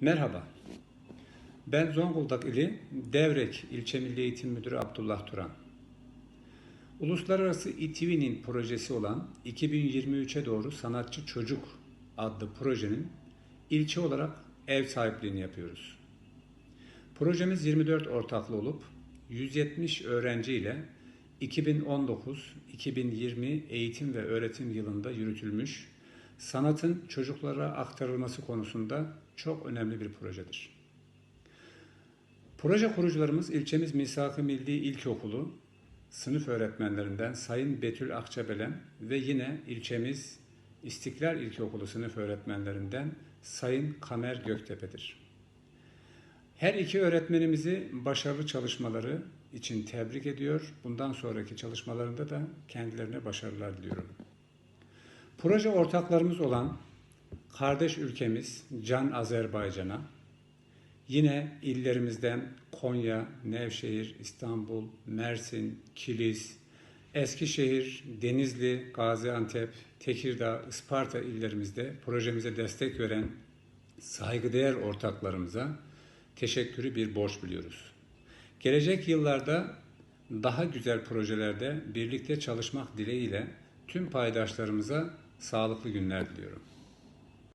Merhaba. Ben Zonguldak ili Devrek İlçe Milli Eğitim Müdürü Abdullah Turan. Uluslararası İTÜ'nin projesi olan 2023'e doğru Sanatçı Çocuk adlı projenin ilçe olarak ev sahipliğini yapıyoruz. Projemiz 24 ortaklı olup 170 öğrenci ile 2019-2020 eğitim ve öğretim yılında yürütülmüş sanatın çocuklara aktarılması konusunda çok önemli bir projedir. Proje kurucularımız ilçemiz Misak-ı Milli İlkokulu sınıf öğretmenlerinden Sayın Betül Akçabelen ve yine ilçemiz İstiklal İlkokulu sınıf öğretmenlerinden Sayın Kamer Göktepe'dir. Her iki öğretmenimizi başarılı çalışmaları için tebrik ediyor. Bundan sonraki çalışmalarında da kendilerine başarılar diliyorum. Proje ortaklarımız olan kardeş ülkemiz Can Azerbaycan'a, yine illerimizden Konya, Nevşehir, İstanbul, Mersin, Kilis, Eskişehir, Denizli, Gaziantep, Tekirdağ, Isparta illerimizde projemize destek veren saygıdeğer ortaklarımıza teşekkürü bir borç biliyoruz. Gelecek yıllarda daha güzel projelerde birlikte çalışmak dileğiyle tüm paydaşlarımıza sağlıklı günler diliyorum.